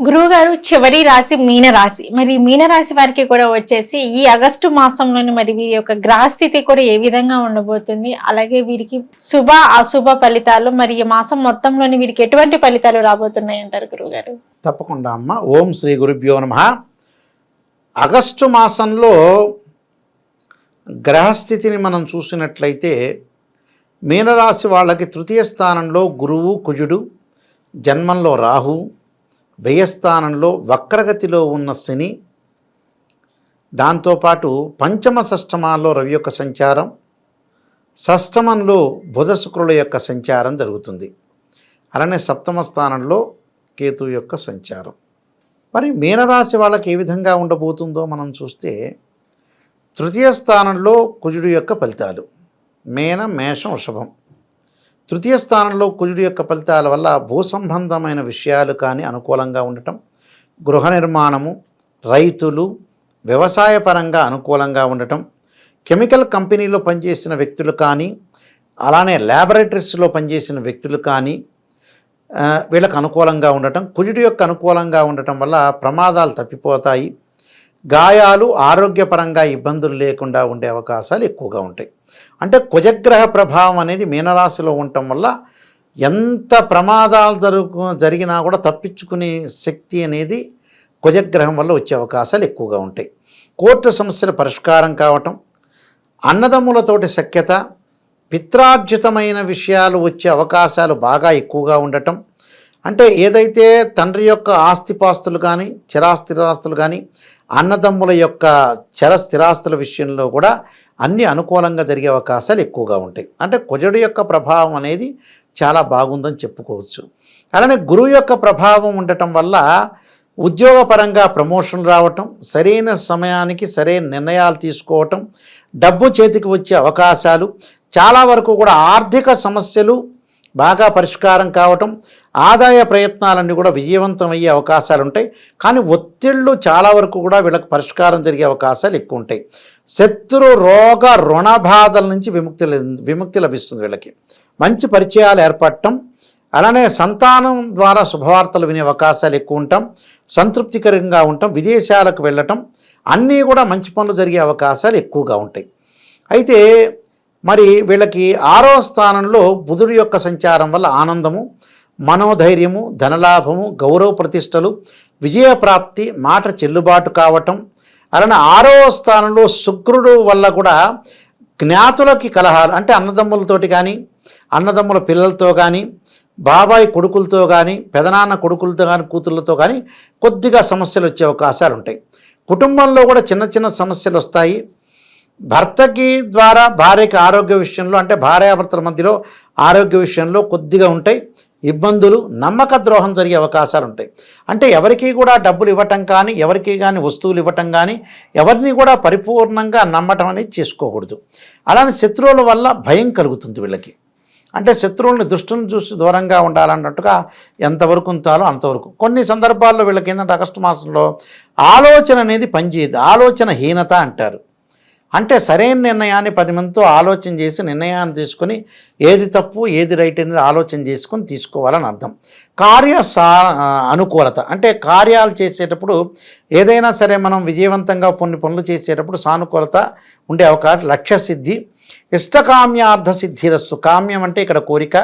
గురువుగారు చివరి రాశి మీన రాశి మరి మీన రాశి వారికి కూడా వచ్చేసి ఈ ఆగస్టు మాసంలోని మరి వీరి యొక్క గ్రహస్థితి కూడా ఏ విధంగా ఉండబోతుంది అలాగే వీరికి శుభ అశుభ ఫలితాలు మరి ఈ మాసం మొత్తంలోని వీరికి ఎటువంటి ఫలితాలు రాబోతున్నాయి అంటారు గురువు గారు తప్పకుండా అమ్మ. ఓం శ్రీ గురుభ్యో నమ. ఆగస్టు మాసంలో గ్రహస్థితిని మనం చూసినట్లయితే మీనరాశి వాళ్ళకి తృతీయ స్థానంలో గురువు కుజుడు జన్మంలో రాహు వ్యయస్థానంలో వక్రగతిలో ఉన్న శని దాంతోపాటు పంచమ షష్టమాల్లో రవి యొక్క సంచారం షష్టమంలో బుధ శుక్రుల యొక్క సంచారం జరుగుతుంది. అలానే సప్తమ స్థానంలో కేతు యొక్క సంచారం. మరి మీనరాశి వాళ్ళకి ఏ విధంగా ఉండబోతుందో మనం చూస్తే తృతీయ స్థానంలో కుజుడు యొక్క ఫలితాలు. మేన మేషం వృషభం. తృతీయ స్థానంలో కుజుడి యొక్క ఫలితాల వల్ల భూ సంబంధమైన విషయాలు కానీ అనుకూలంగా ఉండటం గృహ నిర్మాణము రైతులు వ్యవసాయ పరంగా అనుకూలంగా ఉండటం కెమికల్ కంపెనీలో పనిచేసిన వ్యక్తులు కానీ అలానే ల్యాబొరేటరీస్లో పనిచేసిన వ్యక్తులు కానీ వీళ్ళకు అనుకూలంగా ఉండటం కుజుడి యొక్క అనుకూలంగా ఉండటం వల్ల ప్రమాదాలు తప్పిపోతాయి. గాయాలు ఆరోగ్యపరంగా ఇబ్బందులు లేకుండా ఉండే అవకాశాలు ఎక్కువగా ఉంటాయి. అంటే కుజగ్రహ ప్రభావం అనేది మీనరాశిలో ఉండటం వల్ల ఎంత ప్రమాదాలు జరుగు జరిగినా కూడా తప్పించుకునే శక్తి అనేది కుజగ్రహం వల్ల వచ్చే అవకాశాలు ఎక్కువగా ఉంటాయి. కోర్టు సమస్యల పరిష్కారం కావటం అన్నదమ్ములతోటి సఖ్యత పిత్రార్జితమైన విషయాలు వచ్చే అవకాశాలు బాగా ఎక్కువగా ఉండటం అంటే ఏదైతే తండ్రి యొక్క ఆస్తిపాస్తులు కానీ చిరాస్థిరాస్తులు కానీ అన్నదమ్ముల యొక్క చర స్థిరాస్తుల విషయంలో కూడా అన్ని అనుకూలంగా జరిగే అవకాశాలు ఎక్కువగా ఉంటాయి. అంటే కుజుడు యొక్క ప్రభావం అనేది చాలా బాగుందని చెప్పుకోవచ్చు. అలానే గురువు యొక్క ప్రభావం ఉండటం వల్ల ఉద్యోగపరంగా ప్రమోషన్ రావటం సరైన సమయానికి సరైన నిర్ణయాలు తీసుకోవటం డబ్బు చేతికి వచ్చే అవకాశాలు చాలా వరకు కూడా ఆర్థిక సమస్యలు బాగా పరిష్కారం కావటం ఆదాయ ప్రయత్నాలన్నీ కూడా విజయవంతం అయ్యే అవకాశాలు ఉంటాయి కానీ ఒత్తిళ్ళు చాలా వరకు కూడా వీళ్ళకి పరిష్కారం జరిగే అవకాశాలు ఎక్కువ ఉంటాయి శత్రు రోగ రుణ బాధల నుంచి విముక్తి విముక్తి లభిస్తుంది వీళ్ళకి. మంచి పరిచయాలు ఏర్పడటం అలానే సంతానం ద్వారా శుభవార్తలు వినే అవకాశాలు ఎక్కువ ఉంటాం సంతృప్తికరంగా ఉంటాం విదేశాలకు వెళ్ళటం అన్నీ కూడా మంచి పనులు జరిగే అవకాశాలు ఎక్కువగా ఉంటాయి. అయితే మరి వీళ్ళకి ఆరో స్థానంలో బుధుడి యొక్క సంచారం వల్ల ఆనందము మనోధైర్యము ధనలాభము గౌరవ ప్రతిష్టలు విజయప్రాప్తి మాట చెల్లుబాటు కావటం అలానే ఆరో స్థానంలో శుక్రుడు వల్ల కూడా జ్ఞాతులకి కలహాలు అంటే అన్నదమ్ములతోటి కానీ అన్నదమ్ముల పిల్లలతో కానీ బాబాయ్ కొడుకులతో కానీ పెదనాన్న కొడుకులతో కానీ కూతుళ్ళతో కానీ కొద్దిగా సమస్యలు వచ్చే అవకాశాలు ఉంటాయి. కుటుంబంలో కూడా చిన్న చిన్న సమస్యలు వస్తాయి. భర్తకి ద్వారా భార్యకి ఆరోగ్య విషయంలో అంటే భార్యాభర్తల మధ్యలో ఆరోగ్య విషయంలో కొద్దిగా ఉంటాయి. ఇబ్బందులు నమ్మక ద్రోహం జరిగే అవకాశాలు ఉంటాయి. అంటే ఎవరికి కూడా డబ్బులు ఇవ్వటం కానీ ఎవరికి కానీ వస్తువులు ఇవ్వటం కానీ ఎవరిని కూడా పరిపూర్ణంగా నమ్మటం అనేది చేసుకోకూడదు. అలానే శత్రువుల వల్ల భయం కలుగుతుంది వీళ్ళకి. అంటే శత్రువుల్ని దృష్టిని చూసి దూరంగా ఉండాలన్నట్టుగా ఎంతవరకు ఉంచాలో అంతవరకు. కొన్ని సందర్భాల్లో వీళ్ళకి ఏంటంటే ఆగస్టు మాసంలో ఆలోచన అనేది పనిచేయదు. ఆలోచన హీనత అంటారు. అంటే సరైన నిర్ణయాన్ని పది మందితో ఆలోచన చేసి నిర్ణయాన్ని తీసుకొని ఏది తప్పు ఏది రైట్ అనేది ఆలోచన చేసుకొని తీసుకోవాలని అర్థం. కార్య సా అనుకూలత. అంటే కార్యాలు చేసేటప్పుడు ఏదైనా సరే మనం విజయవంతంగా కొన్ని పనులు చేసేటప్పుడు సానుకూలత ఉండే అవకాశం లక్ష్య సిద్ధి. ఇష్టకామ్యార్థ సిద్ధిరస్సు కామ్యం అంటే ఇక్కడ కోరిక.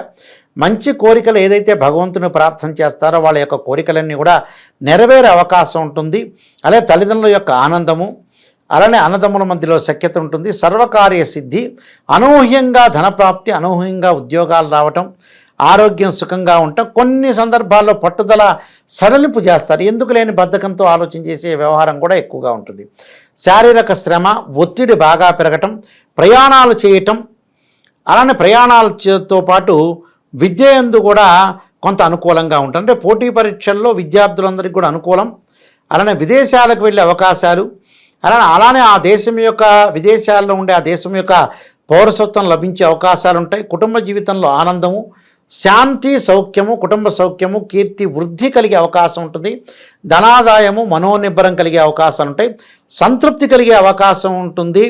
మంచి కోరికలు ఏదైతే భగవంతుని ప్రార్థన చేస్తారో వాళ్ళ యొక్క కోరికలన్నీ కూడా నెరవేరే అవకాశం ఉంటుంది. అలాగే తల్లిదండ్రుల యొక్క ఆనందము అలానే అన్నదమ్ముల మధ్యలో సఖ్యత ఉంటుంది. సర్వకార్య సిద్ధి అనూహ్యంగా ధనప్రాప్తి అనూహ్యంగా ఉద్యోగాలు రావటం ఆరోగ్యం సుఖంగా ఉండటం కొన్ని సందర్భాల్లో పట్టుదల సడలింపు చేస్తారు. ఎందుకు లేని బద్ధకంతో ఆలోచన చేసే వ్యవహారం కూడా ఎక్కువగా ఉంటుంది. శారీరక శ్రమ ఒత్తిడి బాగా పెరగటం ప్రయాణాలు చేయటం అలానే ప్రయాణాలతో పాటు విద్య ఎందు కూడా కొంత అనుకూలంగా ఉంటుంది. అంటే పోటీ పరీక్షల్లో విద్యార్థులందరికీ కూడా అనుకూలం. అలానే విదేశాలకు వెళ్ళే అవకాశాలు అలానే అలానే ఆ దేశం యొక్క విదేశాల్లో ఉండే ఆ దేశం యొక్క పౌరసత్వం లభించే అవకాశాలు ఉంటాయి. కుటుంబ జీవితంలో ఆనందము శాంతి సౌఖ్యము కుటుంబ సౌఖ్యము కీర్తి వృద్ధి కలిగే అవకాశం ఉంటుంది. ధనాదాయము మనోనిబ్బరం కలిగే అవకాశాలు ఉంటాయి. సంతృప్తి కలిగే అవకాశం ఉంటుంది.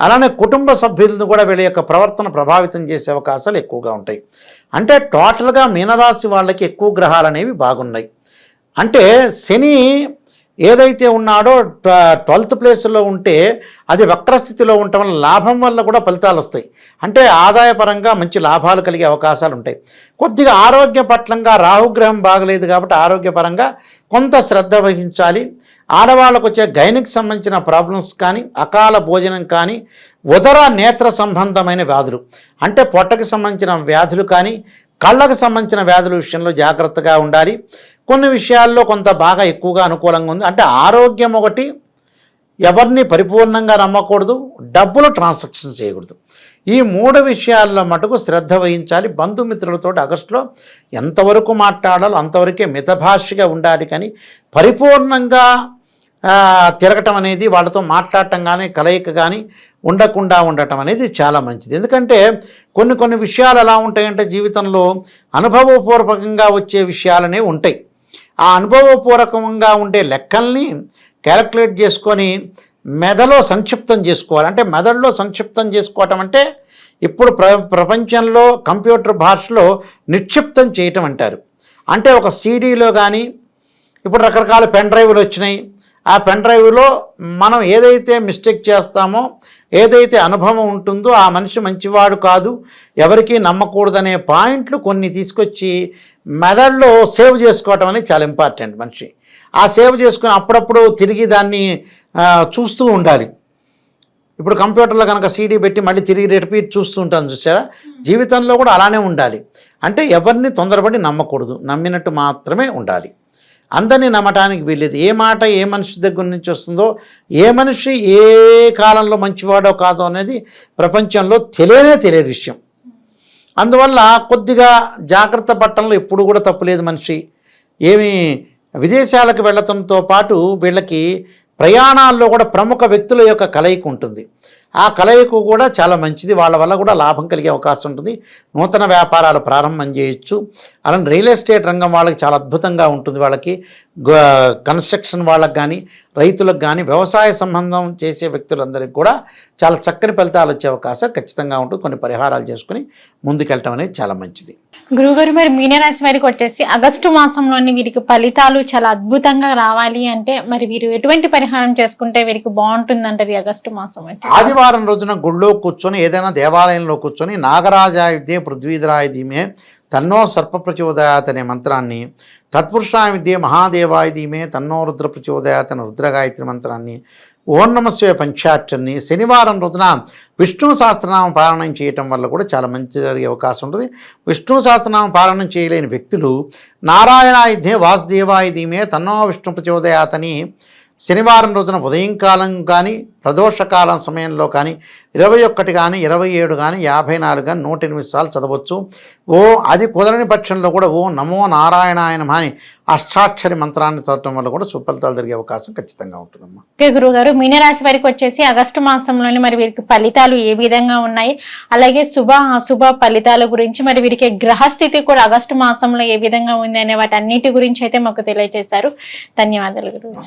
అలానే కుటుంబ సభ్యులను కూడా వీళ్ళ యొక్క ప్రవర్తన ప్రభావితం చేసే అవకాశాలు ఎక్కువగా ఉంటాయి. అంటే టోటల్గా మీనరాశి వాళ్ళకి ఎక్కువ గ్రహాలు అనేవి బాగున్నాయి. అంటే శని ఏదైతే ఉన్నాడో ట్వెల్త్ ప్లేస్లో ఉంటే అది వక్రస్థితిలో ఉండటం వల్ల లాభం వల్ల కూడా ఫలితాలు వస్తాయి. అంటే ఆదాయపరంగా మంచి లాభాలు కలిగే అవకాశాలు ఉంటాయి. కొద్దిగా ఆరోగ్య పట్లంగా రాహుగ్రహం బాగలేదు కాబట్టి ఆరోగ్యపరంగా కొంత శ్రద్ధ వహించాలి. ఆడవాళ్ళకు వచ్చే గైనిక్ సంబంధించిన ప్రాబ్లమ్స్ కానీ అకాల భోజనం కానీ ఉదర నేత్ర సంబంధమైన వ్యాధులు. అంటే పొట్టకి సంబంధించిన వ్యాధులు కానీ కళ్ళకు సంబంధించిన వ్యాధుల విషయంలో జాగ్రత్తగా ఉండాలి. కొన్ని విషయాల్లో కొంత బాగా ఎక్కువగా అనుకూలంగా ఉంది. అంటే ఆరోగ్యం ఒకటి ఎవరిని పరిపూర్ణంగా నమ్మకూడదు డబ్బులు ట్రాన్సాక్షన్ చేయకూడదు. ఈ మూడు విషయాల్లో మటుకు శ్రద్ధ వహించాలి. బంధుమిత్రులతో ఆగస్టులో ఎంతవరకు మాట్లాడాలో అంతవరకే మితభాషగా ఉండాలి. కానీ పరిపూర్ణంగా తిరగటం అనేది వాళ్ళతో మాట్లాడటం కానీ కలయిక కానీ ఉండకుండా ఉండటం అనేది చాలా మంచిది. ఎందుకంటే కొన్ని కొన్ని విషయాలు ఎలా ఉంటాయంటే జీవితంలో అనుభవపూర్వకంగా వచ్చే విషయాలనే ఉంటాయి. ఆ అనుభవపూర్వకంగా ఉండే లెక్కల్ని క్యాలిక్యులేట్ చేసుకొని మెదలో సంక్షిప్తం చేసుకోవాలి. అంటే మెదడులో సంక్షిప్తం చేసుకోవటం అంటే ఇప్పుడు ప్ర ప్రపంచంలో కంప్యూటర్ భాషలో నిక్షిప్తం చేయటం అంటారు. అంటే ఒక సీడీలో కానీ ఇప్పుడు రకరకాల పెన్ డ్రైవ్లు వచ్చినాయి. ఆ పెన్ డ్రైవ్లో మనం ఏదైతే మిస్టేక్ చేస్తామో ఏదైతే అనుభవం ఉంటుందో ఆ మనిషి మంచివాడు కాదు ఎవరికీ నమ్మకూడదనే పాయింట్లు కొన్ని తీసుకొచ్చి మెదడులో సేవ్ చేసుకోవటం అనేది చాలా ఇంపార్టెంట్ మనిషి. ఆ సేవ్ చేసుకుని అప్పుడప్పుడు తిరిగి దాన్ని చూస్తూ ఉండాలి. ఇప్పుడు కంప్యూటర్లో కనుక సీడీ పెట్టి మళ్ళీ తిరిగి రిపీట్ చూస్తూ ఉంటాను చూసారా? జీవితంలో కూడా అలానే ఉండాలి. అంటే ఎవరిని తొందరపడి నమ్మకూడదు. నమ్మినట్టు మాత్రమే ఉండాలి. అందరినీ నమ్మటానికి వీల్లేదు. ఏ మాట ఏ మనిషి దగ్గర నుంచి వస్తుందో ఏ మనిషి ఏ కాలంలో మంచివాడో కాదో అనేది ప్రపంచంలో తెలియనే తెలియదు విషయం. అందువల్ల కొద్దిగా జాగ్రత్త పట్టణంలో ఎప్పుడు కూడా తప్పులేదు మనిషి. ఏమి విదేశాలకు వెళ్ళటంతో పాటు వీళ్ళకి ప్రయాణాల్లో కూడా ప్రముఖ వ్యక్తుల యొక్క కలయిక ఉంటుంది. ఆ కలయిక కూడా చాలా మంచిది. వాళ్ళ వల్ల కూడా లాభం కలిగే అవకాశం ఉంటుంది. నూతన వ్యాపారాలు ప్రారంభం చేయొచ్చు. అలానే రియల్ ఎస్టేట్ రంగం వాళ్ళకి చాలా అద్భుతంగా ఉంటుంది. వాళ్ళకి కన్స్ట్రక్షన్ వాళ్ళకి కానీ రైతులకు కానీ వ్యవసాయ సంబంధం చేసే వ్యక్తులందరికీ కూడా చాలా చక్కని ఫలితాలు వచ్చే అవకాశం ఖచ్చితంగా ఉంటుంది. కొన్ని పరిహారాలు చేసుకుని ముందుకెళ్ళటం అనేది చాలా మంచిది. గురుగారు మరి మీనరాశి వారికి వచ్చేసి ఆగస్టు మాసంలోని వీరికి ఫలితాలు చాలా అద్భుతంగా రావాలి అంటే మరి వీరు ఎటువంటి పరిహారం చేసుకుంటే వీరికి బాగుంటుందంటారు ఈ ఆగస్టు మాసం వచ్చి ఆదివారం రోజున గుళ్ళో కూర్చొని ఏదైనా దేవాలయంలో కూర్చొని నాగరాజాయుధే పృథ్వీధరాయ ధీమే తన్నో సర్ప ప్రచోదయాత్ అనే మంత్రాన్ని తత్పురుషాయ విద్యే మహాదేవాయ ధీమే తన్నో రుద్ర ప్రచోదయాత్ అనే రుద్రగాయత్రి మంత్రాన్ని ఓం నమస్వే పంచాక్షర్ని శనివారం రోజున విష్ణు సహస్రనామ పారాయణం చేయటం వల్ల కూడా చాలా మంచి జరిగే అవకాశం ఉంటుంది. విష్ణు సహస్రనామ పారాయణం చేయలేని వ్యక్తులు నారాయణాయుధ్యే వాసుదేవాయుధీమే తన్నో విష్ణు ప్రచోదయాతని శనివారం రోజున ఉదయం కాలం కానీ ప్రదోషకాలం సమయంలో కానీ ఇరవై ఒక్కటి కానీ ఇరవై ఏడు కానీ యాభై నాలుగు కానీ నూట ఎనిమిది సార్లు చదవచ్చు. ఓ అది కుదరని పక్షంలో కూడా ఓ నమో నారాయణాయనం అని అష్టాక్షరి మంత్రాన్ని చదవటం వల్ల కూడా సుఫలితాలు జరిగే అవకాశం ఖచ్చితంగా ఉంటుందమ్మా. ఓకే గురుగారు మీనరాశి వారికి వచ్చేసి ఆగస్టు మాసంలోని మరి వీరికి ఫలితాలు ఏ విధంగా ఉన్నాయి? అలాగే శుభ అశుభ ఫలితాల గురించి మరి వీరికి గ్రహస్థితి కూడా ఆగస్టు మాసంలో ఏ విధంగా ఉంది అనే వాటి అన్నిటి గురించి అయితే మాకు తెలియజేశారు. ధన్యవాదాలు గురువు